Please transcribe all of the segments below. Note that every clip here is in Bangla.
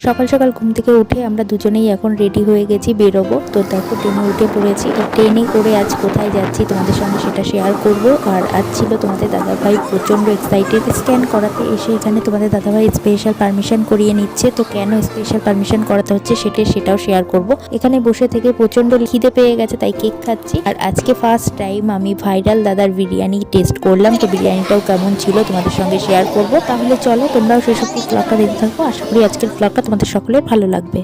সকাল সকাল ঘুম থেকে উঠে আমরা দুজনেই এখন রেডি হয়ে গেছি বেরোবো। তো দেখো ট্রেনে উঠে পড়েছি। ট্রেনে করে আজ কোথায় যাচ্ছি তোমাদের সঙ্গে সেটা শেয়ার করব। আর আজ ছিল তোমাদের দাদাভাই প্রচণ্ড এক্সাইটেড স্ক্যান করাতে এসে এখানে তোমাদের দাদাভাই স্পেশাল পারমিশন করিয়ে নিচ্ছে। তো কেন স্পেশাল পারমিশন করাতে হচ্ছে সেটা, সেটাও শেয়ার করব। এখানে বসে থেকে প্রচণ্ড খিদে পেয়ে গেছে, তাই কেক খাচ্ছি। আর আজকে ফার্স্ট টাইম আমি ভাইরাল দাদার বিরিয়ানি টেস্ট করলাম। তো বিরিয়ানিটাও কেমন ছিল তোমাদের সঙ্গে শেয়ার করব। তাহলে চলো তোমরাও সেসব ব্লগটা দেখতে থাকো। আশা করি আজকের ব্লগটা তোমাদের সকলের ভালো লাগবে।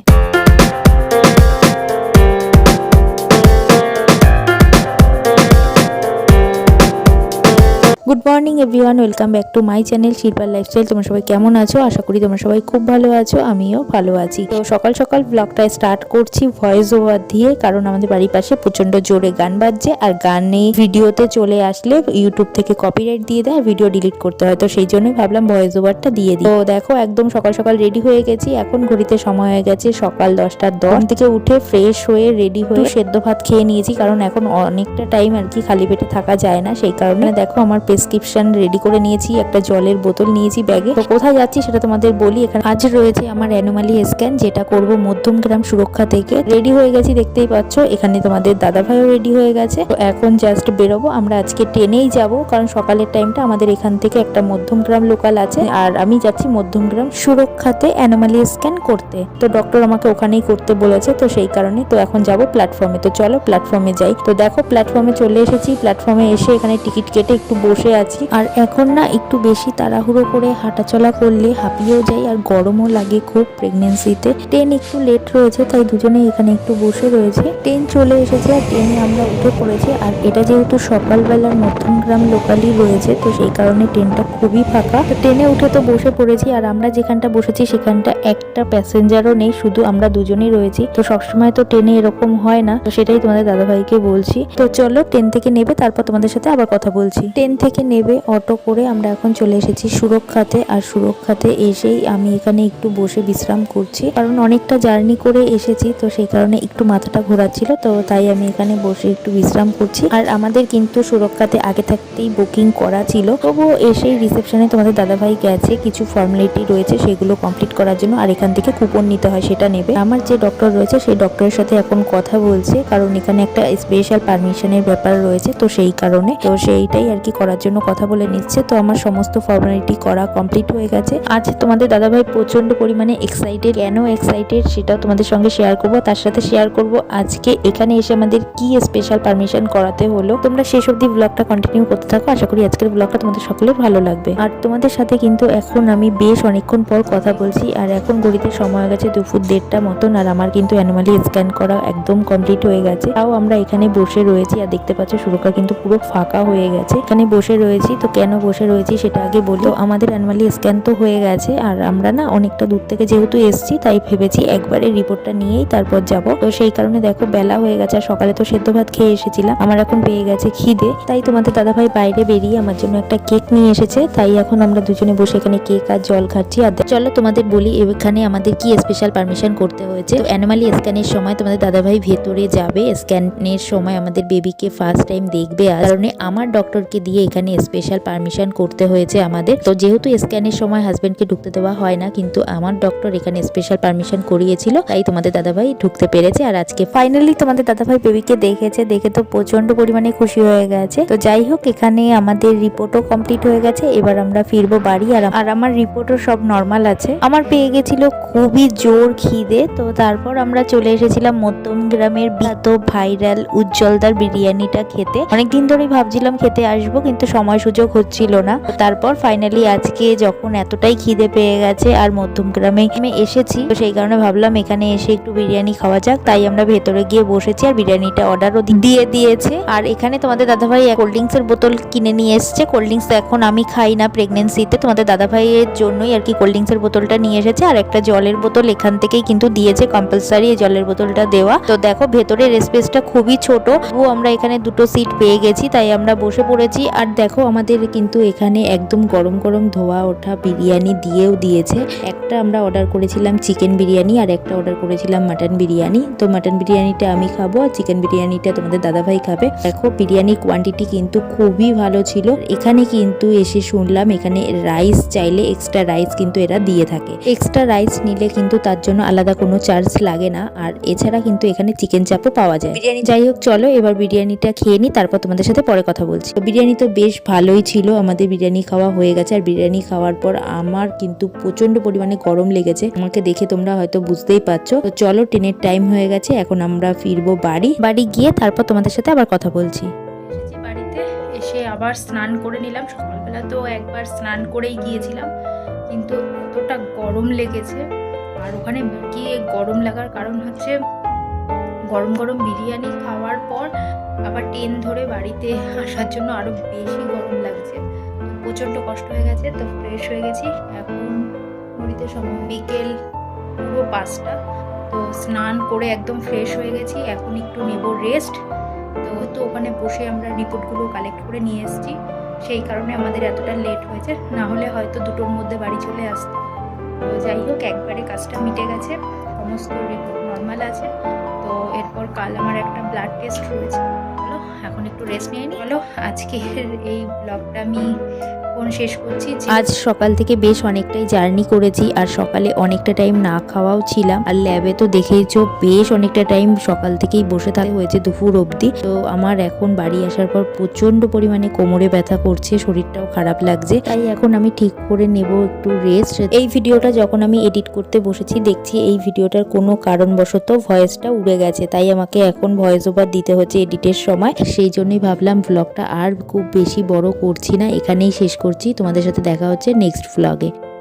Good morning, everyone. Welcome back to my channel শিল্পার lifestyle. তোমরা সবাই কেমন আছো? আশা করি তোমরা সবাই খুব ভালো আছো, আমিও ভালো আছি। তো সকাল সকাল ব্লগটা স্টার্ট করছি ভয়েস ওভার দিয়ে, কারণ আমাদের বাড়ির পাশে প্রচণ্ড জোরে গান বাজছে, আর গানে ভিডিওতে চলে আসলে ইউটিউব থেকে কপিরাইট দিয়ে দেয় ভিডিও ডিলিট করতে হয়। তো সেই জন্যই ভাবলাম ভয়েস ওভারটা দিয়ে দিই। তো দেখো, একদম সকাল সকাল রেডি হয়ে গেছি। এখন ঘড়িতে সময় হয়ে গেছে সকাল দশটার দশ। থেকে উঠে ফ্রেশ হয়ে রেডি হয়ে সেদ্ধ ভাত খেয়ে নিয়েছি, কারণ এখন অনেকটা টাইম আর কি খালি পেটে থাকা যায় না, সেই কারণে দেখো, আমার প্রেসক্রিপশন রেডি করে নিয়েছি, একটা জলের বোতল নিয়েছি ব্যাগে। তো কোথায় যাচ্ছি সেটা তোমাদের বলি, এখানে আজ রয়েছে আমার অ্যানোমালি স্ক্যান যেটা করব মধ্যমগ্রাম সুরক্ষা থেকে। রেডি হয়ে গেছি, দেখতেই পাচ্ছ, এখানে তোমাদের দাদা ভাইও রেডি হয়ে গেছে। তো এখন জাস্ট বেরোবো, আমরা আজকে ট্রেনেই যাব, কারণ সকালের টাইমটা আমাদের এখান থেকে একটা মধ্যমগ্রাম লোকাল আছে। আর আমি যাচ্ছি মধ্যমগ্রাম সুরক্ষাতে অ্যানোমালি স্ক্যান করতে। তো ডক্টর আমাকে ওখানেই করতে বলেছে, তো সেই কারণে তো এখন যাব প্ল্যাটফর্মে তো চলো প্ল্যাটফর্মে যাই। তো দেখো প্ল্যাটফর্মে চলে এসেছি। প্ল্যাটফর্মে এসে এখানে টিকিট কেটে একটু বসে আছি। আর এখন না একটু বেশি তাড়াহুড়ো করে হাঁটাচলা করলে হাঁপিয়েও যাই আর গরমও লাগে খুব প্রেগনেন্সিতে ট্রেন একটু লেট রয়েছে, তাই দুজনেই এখানে একটু বসে রয়েছে। ট্রেন চলে এসেছে আর ট্রেনে আমরা উঠে পড়েছি। আর এটা যেহেতু সকালবেলার মধ্যমগ্রাম লোকালই রয়েছে, তো সেই কারণে ট্রেনটা খুবই ফাঁকা। তো ট্রেনে উঠে তো বসে পড়েছি, আর আমরা যেখানটা বসেছি সেখানটা একটা প্যাসেঞ্জারও নেই, শুধু আমরা দুজনেই রয়েছি। তো সবসময় তো ট্রেনে এরকম হয় না। তো সেটাই তোমাদের দাদাভাইকে বলছি। তো চলো ট্রেন থেকে নেবে, তারপর তোমাদের সাথে আবার কথা বলছি। ট্রেন থেকে নেবে, অটো করে আমরা এখন চলে এসেছি সুরক্ষাতে। আর সুরক্ষাতে এসেই আমি এখানে একটু বসে বিশ্রাম করছি। কারণ অনেকটা জার্নি করে এসেছি, তো সেই কারণে একটু মাথাটা ঘোরাচ্ছিল, তো তাই আমি এখানে বসে একটু বিশ্রাম করছি। আর আমাদের কিন্তু সুরক্ষাতে আগে থাকতেই বুকিং করা ছিল। তবুও এসেই রিসেপশনে তোমাদের দাদাভাই গেছে, কিছু ফর্মালিটি রয়েছে সেগুলো কমপ্লিট করার জন্য। আর এখান থেকে কুপন নিতে হয়, সেটা নেবে। আমার যে ডক্টর রয়েছে, সেই ডক্টরের সাথে এখন কথা বলছে। কারণ এখানে একটা স্পেশাল পারমিশনের ব্যাপার রয়েছে, তো সেই কারণে। তো সেইটাই আর কি করার জন্য কথা বলে নিচ্ছে। তো আমার সমস্ত ফর্মালিটি করা কমপ্লিট হয়ে গেছে। আজ তোমাদের দাদাভাই প্রচণ্ড পরিমাণে এক্সাইটেড কেন এক্সাইটেড সেটাও তোমাদের সঙ্গে শেয়ার করব। তার সাথে শেয়ার করব আজকে। এখানে এসে আমাদের কি স্পেশাল পারমিশন করাতে হলো? তোমরা শেষ অব্দি ব্লগটা কন্টিনিউ করতে থাকো। আশা করি আজকের ব্লগটা তোমাদের সকলের ভালো লাগবে। আর তোমাদের সাথে কিন্তু এখন আমি বেশ অনেকক্ষণ পর কথা বলছি। আর এখন ঘড়িতে সময় গেছে দুপুর দেড়টা মতন। আর আমার কিন্তু অ্যানিমালি স্ক্যান করা একদম কমপ্লিট হয়ে গেছে। তাও আমরা এখানে বসে রয়েছি। আর দেখতে পাচ্ছ সুরক্ষা কিন্তু পুরো ফাঁকা হয়ে গেছে। এখানে বসে রয়েছি, তো কেন বসে রয়েছি সেটা আগে বলি আমাদের অ্যানিমালি স্ক্যান তো হয়ে গেছে, আর আমরা না অনেকটা দূর থেকে যেহেতু এসছি, তাই ভেবেছি একবারে রিপোর্টটা নিয়েই তারপর যাব। তো সেই কারণে দেখো বেলা হয়ে গেছে, আর সকালে তো সেদ্ধ ভাত খেয়ে এসেছিলাম। আমার এখন পেয়ে গেছে খিদে, তাই তোমাদের দাদাভাই বাইরে বেরিয়ে আমার জন্য একটা কেক নিয়ে এসেছে। তাই এখন আমরা দুজনে বসে এখানে কেক আর জল খাচ্ছি। আর চলো তোমাদের বলি, এখানে আমাদের কি স্পেশাল পারমিশন করতে হয়েছে? তো স্ক্যানের সময় তোমাদের দাদাভাই ভেতরে যাবে। স্ক্যানের সময় আমাদের বেবিকে ফার্স্ট টাইম দেখবে, আর কারণে আমার ডক্টরকে দিয়ে এখানে স্পেশাল পারমিশন করতে হয়েছে আমাদের। তো যেহেতু স্ক্যানের সময় হাজবেন্ডকে ঢুকতে দেওয়া হয় না, কিন্তু আমার ডক্টর এখানে স্পেশাল পারমিশন করিয়েছিল, তাই তোমাদের দাদাভাই ঢুকতে পেরেছে। আর আজকে ফাইনালি তোমাদের দাদাভাই বেবিকে দেখেছে, দেখে তো প্রচণ্ড পরিমাণে খুশি হয়ে গেছে। তো যাই হোক, এখানে আমাদের রিপোর্টও কমপ্লিট হয়ে গেছে। এবার আমরা ফিরবো বাড়ি, আর আর আমার রিপোর্টও সব নর্মাল আছে। আমার পেয়ে গেছিল খুবই জোর খিদে, তো তারপর আমরা চলে এসেছিলাম মধ্যম গ্রামের বিখ্যাত ভাইরাল উজ্জ্বলদার বিরিয়ানিটা খেতে। অনেকদিন ধরেই ভাবছিলাম খেতে আসব, কিন্তু সময় সুযোগ হচ্ছিল না। তারপর ফাইনালি আজকে যখন এতটাই খিদে পেয়ে গেছে আর মধ্যম গ্রামে এসেছি, তো সেই কারণে ভাবলাম এখানে এসে একটু বিরিয়ানি খাওয়া যাক। তাই আমরা ভেতরে গিয়ে বসেছি আর বিরিয়ানিটা অর্ডারও দিয়ে দিয়েছে। আর এখানে তোমাদের দাদাভাই কোল্ড ড্রিঙ্কস এর বোতল কিনে নিয়ে এসেছে। কোল্ড ড্রিঙ্কস এখন আমি খাই না প্রেগনেন্সিতে তোমাদের দাদাভাইয়ের জন্যই আর কি কোল্ড ড্রিঙ্কস এর বোতলটা নিয়ে এসেছে। আর একটা জলের বোতল এখান থেকেই কিন্তু দিয়েছে কম্পালসারি এই জলের বোতলটা দেওয়া। তো দেখো ভেতরের স্পেসটা খুবই ছোট। ও আমরা এখানে দুটো সিট পেয়ে গেছি, তাই আমরা বসে পড়েছি। আর দেখো আমাদের কিন্তু এখানে একদম গরম গরম ধোয়া ওঠা বিরিয়ানি দিয়েও দিয়েছে। একটা আমরা অর্ডার করেছিলাম চিকেন বিরিয়ানি আর একটা অর্ডার করেছিলাম মাটন বিরিয়ানি। তো মাটন বিরিয়ানিটা আমি খাব আর চিকেন বিরিয়ানিটা তোমাদের দাদাভাই খাবে। দেখো বিরিয়ানির কোয়ান্টিটি কিন্তু খুবই ভালো ছিল। এখানে কিন্তু এসে শুনলাম এখানে রাইস চাইলে এক্সট্রা রাইস কিন্তু এরা দিয়ে থাকে। এক্সট্রা রাইস নিলে কিন্তু তার জন্য আলাদা কোনো চার্জ লাগে না। আর এছাড়া কিন্তু এখানে চিকেন চাপও পাওয়া যায়। বিরিয়ানি যাই হোক চলো এবার বিরিয়ানিটা খেয়ে নিই তারপর তোমাদের সাথে পরে কথা বলছি। তো বিরিয়ানি তো বেশ ভালোই ছিল। আমাদের বিরিয়ানি খাওয়া হয়ে গেছে। আর বিরিয়ানি খাওয়ার পর আমার কিন্তু প্রচণ্ড পরিমাণে গরম লেগেছে। আমাকে দেখে তোমরা হয়তো বুঝতেই পারছ। তো চলো, ট্রেনের টাইম হয়ে গেছে। এখন আমরা ফিরবো বাড়ি। বাড়ি গিয়ে তারপর তোমাদের সাথে আবার কথা বলছি। বাড়িতে। এসে আবার স্নান করে নিলাম। সকালবেলা তো একবার স্নান করেই গিয়েছিলাম। কিন্তু এতটা গরম লেগেছে। আর ওখানে গিয়ে গরম লাগার কারণ হচ্ছে গরম গরম বিরিয়ানি খাওয়ার পর আবার ট্রেন ধরে বাড়িতে আসার জন্য আরও বেশি গরম লাগছে। প্রচণ্ড কষ্ট হয়ে গেছে, তো ফ্রেশ হয়ে গেছি। এখন ঘড়িতে সময় বিকেল পুরো পাঁচটা। তো স্নান করে একদম ফ্রেশ হয়ে গেছি, এখন একটু নেব রেস্ট তো ওখানে বসে আমরা রিপোর্টগুলো কালেক্ট করে নিয়ে এসেছি। সেই কারণে আমাদের এতটা লেট হয়েছে, না হলে হয়তো দুটোর মধ্যে বাড়ি চলে আসতাম। তো যাই হোক, একবারে কাজটা মিটে গেছে, সমস্ত রিপোর্ট নর্মাল আছে। এরপর কাল আমার একটা ব্লাড টেস্ট রয়েছে। এখন একটু রেস্ট নিয়ে নিই চলো, আজকের এই ব্লগটা আমি ফোন শেষ করছি আজ সকাল থেকে বেশ অনেকটাই জার্নি করেছি, আর সকালে অনেকটা টাইম না খাওয়াও ছিলাম। আর ল্যাবে তো দেখেইছো, বেশ অনেকটা টাইম সকাল থেকেই বসে থাকা হয়েছে দুপুর অবধি। তো আমার এখন বাড়ি আসার পর প্রচণ্ড পরিমাণে কোমরে ব্যথা করছে, শরীরটাও খারাপ লাগছে। তাই এখন আমি ঠিক করে নেব একটু রেস্ট এই ভিডিওটা যখন আমি এডিট করতে বসেছি, দেখছি এই ভিডিওটার কোনো কারণবশত ভয়েসটা উড়ে গেছে। তাই আমাকে এখন ভয়েস ওভার দিতে হচ্ছে এডিটের সময়। সেই জন্যই ভাবলাম ব্লগটা আর খুব বেশি বড় করছি না, এখানেই শেষ করছি তোমাদের সাথে দেখা হচ্ছে নেক্সট ব্লগে